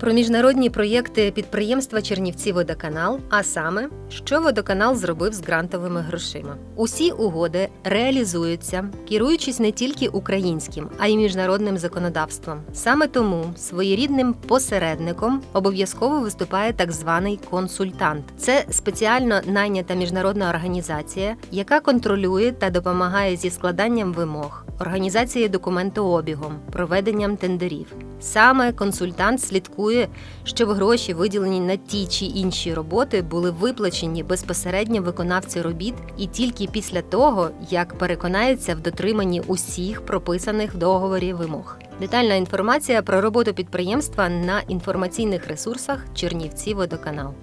Про міжнародні проєкти підприємства Чернівці Водоканал, а саме, що водоканал зробив з грантовими грошима. Усі угоди реалізуються, керуючись не тільки українським, а й міжнародним законодавством. Саме тому своєрідним посередником обов'язково виступає так званий консультант. Це спеціально найнята міжнародна організація, яка контролює та допомагає зі складанням вимог, організацією документообігом, проведенням тендерів. Саме консультант слідкує, щоб гроші, виділені на ті чи інші роботи, були виплачені безпосередньо виконавцю робіт і тільки після того, як переконається в дотриманні усіх прописаних в договорі вимог. Детальна інформація про роботу підприємства на інформаційних ресурсах Чернівці Водоканал.